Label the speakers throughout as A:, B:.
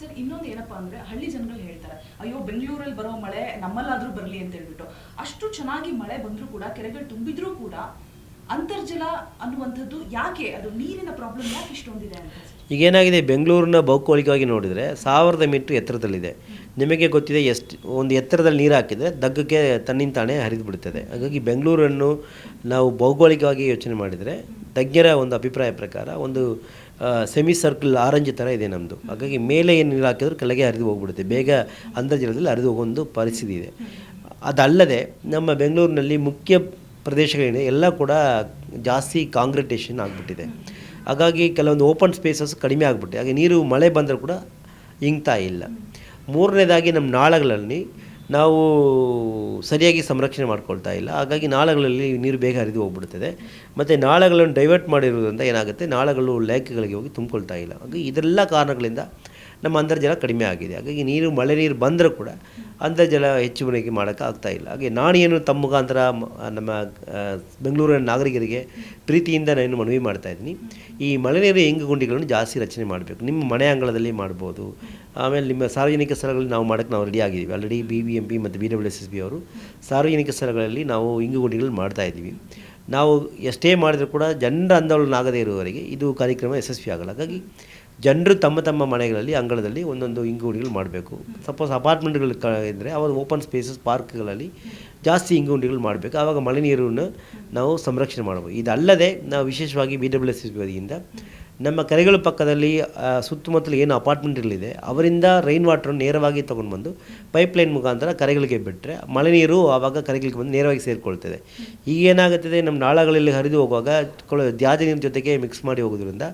A: Sir, ಇನ್ನೊಂದು ಏನಪ್ಪಾ ಅಂದ್ರೆ ಹಳ್ಳಿ ಜನಗಳು ಹೇಳ್ತಾರೆ, ಅಯ್ಯೋ, ಬೆಂಗಳೂರಲ್ಲಿ ಬರೋ ಮಳೆ ನಮ್ಮಲ್ಲಾದ್ರೂ ಬರಲಿ ಅಂತ ಹೇಳ್ಬಿಟ್ಟು. ಅಷ್ಟು ಚೆನ್ನಾಗಿ ಮಳೆ ಬಂದ್ರೂ ಕೂಡ, ಕೆರೆಗಳು ತುಂಬಿದ್ರೂ ಕೂಡ ಅಂತರ್ಜಲ ಅನ್ನುವಂಥದ್ದು ಯಾಕೆ? ಅದು ನೀರಿನ ಪ್ರಾಬ್ಲಮ್ ಯಾಕೆ ಇಷ್ಟೊಂದಿದೆ ಅಂತ
B: ಈಗೇನಾಗಿದೆ, ಬೆಂಗಳೂರಿನ ಭೌಗೋಳಿಕವಾಗಿ ನೋಡಿದರೆ ಸಾವಿರದ ಮೀಟ್ರ್ ಎತ್ತರದಲ್ಲಿದೆ. ನಿಮಗೆ ಗೊತ್ತಿದೆ ಎಷ್ಟು, ಒಂದು ಎತ್ತರದಲ್ಲಿ ನೀರು ಹಾಕಿದರೆ ದಗ್ಗಕ್ಕೆ ತನ್ನಿಂದ ತಾನೇ ಹರಿದು ಬಿಡುತ್ತದೆ ಹಾಗಾಗಿ ಬೆಂಗಳೂರನ್ನು ನಾವು ಭೌಗೋಳಿಕವಾಗಿ ಯೋಚನೆ ಮಾಡಿದರೆ ತಜ್ಞರ ಒಂದು ಅಭಿಪ್ರಾಯ ಪ್ರಕಾರ ಒಂದು ಸೆಮಿ ಸರ್ಕಲ್ ಆರೆಂಜ್ ಥರ ಇದೆ ನಮ್ಮದು ಹಾಗಾಗಿ ಮೇಲೆ ಏನು ನೀರು ಹಾಕಿದ್ರು ಕೆಳಗೆ ಹರಿದು ಹೋಗ್ಬಿಡುತ್ತೆ. ಬೇಗ ಅಂತರ್ಜಲದಲ್ಲಿ ಹರಿದು ಹೋಗೋ ಒಂದು ಪರಿಸ್ಥಿತಿ ಇದೆ. ಅದಲ್ಲದೆ ನಮ್ಮ ಬೆಂಗಳೂರಿನಲ್ಲಿ ಮುಖ್ಯ ಪ್ರದೇಶಗಳಿದೆ ಎಲ್ಲ ಕೂಡ ಜಾಸ್ತಿ ಕಾಂಕ್ರಿಟೇಷನ್ ಆಗಿಬಿಟ್ಟಿದೆ. ಹಾಗಾಗಿ ಕೆಲವೊಂದು ಓಪನ್ ಸ್ಪೇಸಸ್ ಕಡಿಮೆ ಆಗಿಬಿಟ್ಟಿದೆ ಹಾಗೆ ನೀರು ಮಳೆ ಬಂದರೂ ಕೂಡ ಇಂಗ್ತಾ ಇಲ್ಲ. ಮೂರನೇದಾಗಿ ನಮ್ಮ ನಾಳಗಳಲ್ಲಿ ನಾವು ಸರಿಯಾಗಿ ಸಂರಕ್ಷಣೆ ಮಾಡ್ಕೊಳ್ತಾ ಇಲ್ಲ. ಹಾಗಾಗಿ ನಾಳಗಳಲ್ಲಿ ನೀರು ಬೇಗ ಹರಿದು ಹೋಗ್ಬಿಡ್ತದೆ. ಮತ್ತು ನಾಳಗಳನ್ನು ಡೈವರ್ಟ್ ಮಾಡಿರೋದ್ರಿಂದ ಏನಾಗುತ್ತೆ? ನಾಳಗಳು ಲೇಕ್ಗಳಿಗೆ ಹೋಗಿ ತುಂಬಿಕೊಳ್ತಾ ಇಲ್ಲ. ಹಾಗೆ ಇದೆಲ್ಲ ಕಾರಣಗಳಿಂದ ನಮ್ಮ ಅಂತರ್ಜಲ ಕಡಿಮೆ ಆಗಿದೆ. ಹಾಗಾಗಿ ನೀರು, ಮಳೆ ನೀರು ಬಂದರೂ ಕೂಡ ಅಂತರ್ಜಲ ಹೆಚ್ಚುವರಿಗೆ ಮಾಡೋಕ್ಕೆ ಆಗ್ತಾಯಿಲ್ಲ ಹಾಗೆ ನಾನೇನು ತಮ್ಮ ಮುಖಾಂತರ ನಮ್ಮ ಬೆಂಗಳೂರಿನ ನಾಗರಿಕರಿಗೆ ಪ್ರೀತಿಯಿಂದ ನಾನು ಮನವಿ ಮಾಡ್ತಾ ಇದ್ದೀನಿ. ಈ ಮಳೆ ನೀರು ಹೆಂಗು ಗುಂಡಿಗಳನ್ನು ಜಾಸ್ತಿ ರಚನೆ ಮಾಡಬೇಕು. ನಿಮ್ಮ ಮನೆ ಅಂಗಳದಲ್ಲಿ ಮಾಡ್ಬೋದು. ಆಮೇಲೆ ನಿಮ್ಮ ಸಾರ್ವಜನಿಕ ಸ್ಥಳಗಳಲ್ಲಿ ನಾವು ಮಾಡೋಕ್ಕೆ ನಾವು ರೆಡಿ ಆಗಿದ್ದೀವಿ. Already B B M P ಮತ್ತು B W S S B ಅವರು ಸಾರ್ವಜನಿಕ ಸ್ಥಳಗಳಲ್ಲಿ ನಾವು ಇಂಗು ಗುಂಡಿಗಳು ಮಾಡ್ತಾ ಇದ್ದೀವಿ. ನಾವು ಎಷ್ಟೇ ಮಾಡಿದರೂ ಕೂಡ ಜನರ ಆಂದೋಲನ ಆಗದೇ ಇರುವವರೆಗೆ ಇದು ಕಾರ್ಯಕ್ರಮ ಯಶಸ್ವಿ ಆಗಲ್ಲ. ಹಾಗಾಗಿ ಜನರು ತಮ್ಮ ತಮ್ಮ ಮನೆಗಳಲ್ಲಿ, ಅಂಗಳದಲ್ಲಿ ಒಂದೊಂದು ಇಂಗುಂಡಿಗಳು ಮಾಡಬೇಕು. ಸಪೋಸ್ ಅಪಾರ್ಟ್ಮೆಂಟ್ಗಳು ಇದ್ದರೆ ಅವರು ಓಪನ್ ಸ್ಪೇಸಸ್ ಪಾರ್ಕ್ಗಳಲ್ಲಿ ಜಾಸ್ತಿ ಇಂಗುಂಡಿಗಳು ಮಾಡಬೇಕು. ಆವಾಗ ಮಳೆ ನೀರನ್ನು ನಾವು ಸಂರಕ್ಷಣೆ ಮಾಡಬಹುದು ಇದಲ್ಲದೆ, ನಾವು ವಿಶೇಷವಾಗಿ ಬಿ ಡಬ್ಲ್ಯೂ ಎಸ್ ವತಿಯಿಂದ ನಮ್ಮ ಕೆರೆಗಳ ಪಕ್ಕದಲ್ಲಿ ಸುತ್ತಮುತ್ತಲು ಏನು ಅಪಾರ್ಟ್ಮೆಂಟ್ಗಳಿದೆ ಅವರಿಂದ ರೈನ್ ವಾಟ್ರನ್ನು ನೇರವಾಗಿ ತೊಗೊಂಡು ಬಂದು ಪೈಪ್ಲೈನ್ ಮುಖಾಂತರ ಕರೆಗಳಿಗೆ ಬಿಟ್ಟರೆ ಮಳೆ ನೀರು ಆವಾಗ ಕರೆಗಳಿಗೆ ಬಂದು ನೇರವಾಗಿ ಸೇರಿಕೊಳ್ತದೆ. ಈಗ ಏನಾಗುತ್ತದೆ, ನಮ್ಮ ನಾಳಗಳಲ್ಲಿ ಹರಿದು ಹೋಗುವಾಗ ತ್ಯಾಜ್ಯ ನೀರಿನ ಜೊತೆಗೆ ಮಿಕ್ಸ್ ಮಾಡಿ ಹೋಗೋದ್ರಿಂದ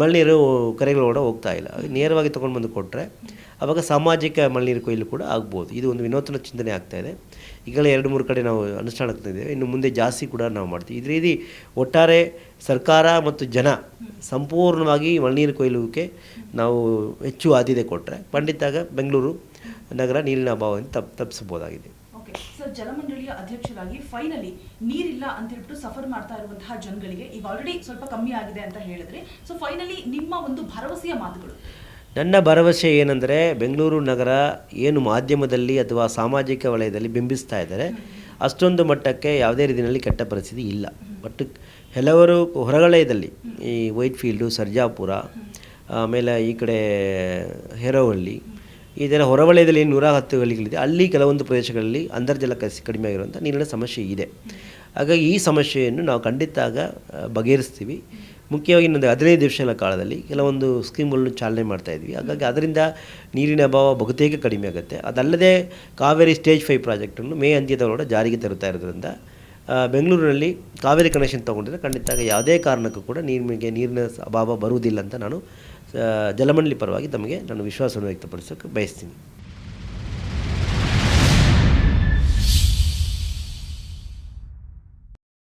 B: ಮಳೆ ನೀರು ಕರೆಗಳೊಳಗಡೆ ಹೋಗ್ತಾ ಇಲ್ಲ. ನೇರವಾಗಿ ತೊಗೊಂಡು ಬಂದು ಕೊಟ್ಟರೆ ಆವಾಗ ಸಾಮಾಜಿಕ ಮಳೆ ನೀರು ಕೊಯ್ಲು ಕೂಡ ಆಗ್ಬೋದು. ಇದು ಒಂದು ವಿನೂತನ ಚಿಂತನೆ ಆಗ್ತಾ ಇದೆ. ಈಗಲೇ ಎರಡು ಮೂರು ಕಡೆ ನಾವು ಅನುಷ್ಠಾನಕ್ಕೆ ತಂದಿದ್ದೇವೆ. ಇನ್ನು ಮುಂದೆ ಜಾಸ್ತಿ ಕೂಡ ನಾವು ಮಾಡ್ತೀವಿ. ಇದೇ ರೀತಿ ಒಟ್ಟಾರೆ ಸರ್ಕಾರ ಮತ್ತು ಜನ ಸಂಪೂರ್ಣವಾಗಿ ಮಳೆನೀರು ಕೊಯ್ಲುಕ್ಕೆ ಕೊಯ್ಲುವಿಕೆ ನಾವು ಹೆಚ್ಚು ಆದ್ಯತೆ ಕೊಟ್ಟರೆ ಪಂಡಿತಾಗ ಬೆಂಗಳೂರು ನಗರ ನೀರಿನ ಅಭಾವವನ್ನು ತಪ್ ತಪ್ಪಿಸಬಹುದಾಗಿದೆ.
A: ಸರ್ ಜಲಮಂಡಳಿಯ ಅಧ್ಯಕ್ಷರಾಗಿ ಫೈನಲಿ ನೀರಿಲ್ಲ ಅಂತ ಹೇಳ್ಬಿಟ್ಟು ಸಫರ್ ಮಾಡ್ತಾ ಇರುವಂತಹ ಜನಗಳಿಗೆ ಈಗ ಆಲ್ರೆಡಿ ಸ್ವಲ್ಪ ಕಮ್ಮಿ ಆಗಿದೆ ಅಂತ ಹೇಳಿದ್ರೆ ಸೊ ಫೈನಲಿ ನಿಮ್ಮ ಒಂದು ಭರವಸೆಯ ಮಾತುಗಳು.
B: ನನ್ನ ಭರವಸೆ ಏನಂದರೆ ಬೆಂಗಳೂರು ನಗರ ಏನು ಮಾಧ್ಯಮದಲ್ಲಿ ಅಥವಾ ಸಾಮಾಜಿಕ ವಲಯದಲ್ಲಿ ಬಿಂಬಿಸ್ತಾ ಇದ್ದಾರೆ ಅಷ್ಟೊಂದು ಮಟ್ಟಕ್ಕೆ ಯಾವುದೇ ರೀತಿಯಲ್ಲಿ ಕೆಟ್ಟ ಪರಿಸ್ಥಿತಿ ಇಲ್ಲ. ಬಟ್ ಕೆಲವರು ಹೊರವಲಯದಲ್ಲಿ ಈ ವೈಟ್ ಫೀಲ್ಡು ಸರ್ಜಾಪುರ, ಆಮೇಲೆ ಈ ಕಡೆ ಹೆರೋಹಳ್ಳಿ ಈ ಥರ ಹೊರವಲಯದಲ್ಲಿ ನೂರ ಹತ್ತು ಹಳ್ಳಿಗಳಿದೆ ಅಲ್ಲಿ ಕೆಲವೊಂದು ಪ್ರದೇಶಗಳಲ್ಲಿ ಅಂತರ್ಜಲ ಕಸಿ ಕಡಿಮೆ ಆಗಿರುವಂಥ ನೀರಿನ ಸಮಸ್ಯೆ ಇದೆ. ಹಾಗಾಗಿ ಈ ಸಮಸ್ಯೆಯನ್ನು ನಾವು ಖಂಡಿತಾಗ ಬಗೆಹರಿಸ್ತೀವಿ. ಮುಖ್ಯವಾಗಿ ಇನ್ನೊಂದು ಹದಿನೈದು ದಿವಸಗಳ ಕಾಲದಲ್ಲಿ ಕೆಲವೊಂದು ಸ್ಕೀಮ್ಗಳನ್ನು ಚಾಲನೆ ಮಾಡ್ತಾ ಇದ್ವಿ. ಹಾಗಾಗಿ ಅದರಿಂದ ನೀರಿನ ಅಭಾವ ಬಹುತೇಕ ಕಡಿಮೆ ಆಗುತ್ತೆ. ಅದಲ್ಲದೆ ಕಾವೇರಿ ಸ್ಟೇಜ್ ಫೈವ್ ಪ್ರಾಜೆಕ್ಟನ್ನು ಮೇ ಅಂತ್ಯದೊಳಗಡೆ ಜಾರಿಗೆ ತರುತ್ತಾ ಇರೋದ್ರಿಂದ ಬೆಂಗಳೂರಿನಲ್ಲಿ ಕಾವೇರಿ ಕನೆಕ್ಷನ್ ತೊಗೊಂಡಿದ್ರೆ ಖಂಡಿತ ಯಾವುದೇ ಕಾರಣಕ್ಕೂ ಕೂಡ ನಿಮಗೆ ನೀರಿನ ಅಭಾವ ಬರುವುದಿಲ್ಲ ಅಂತ ನಾನು ಜಲಮಂಡಳಿ ಪರವಾಗಿ ತಮಗೆ ನಾನು ವಿಶ್ವಾಸವನ್ನು ವ್ಯಕ್ತಪಡಿಸೋಕ್ಕೆ ಬಯಸ್ತೀನಿ.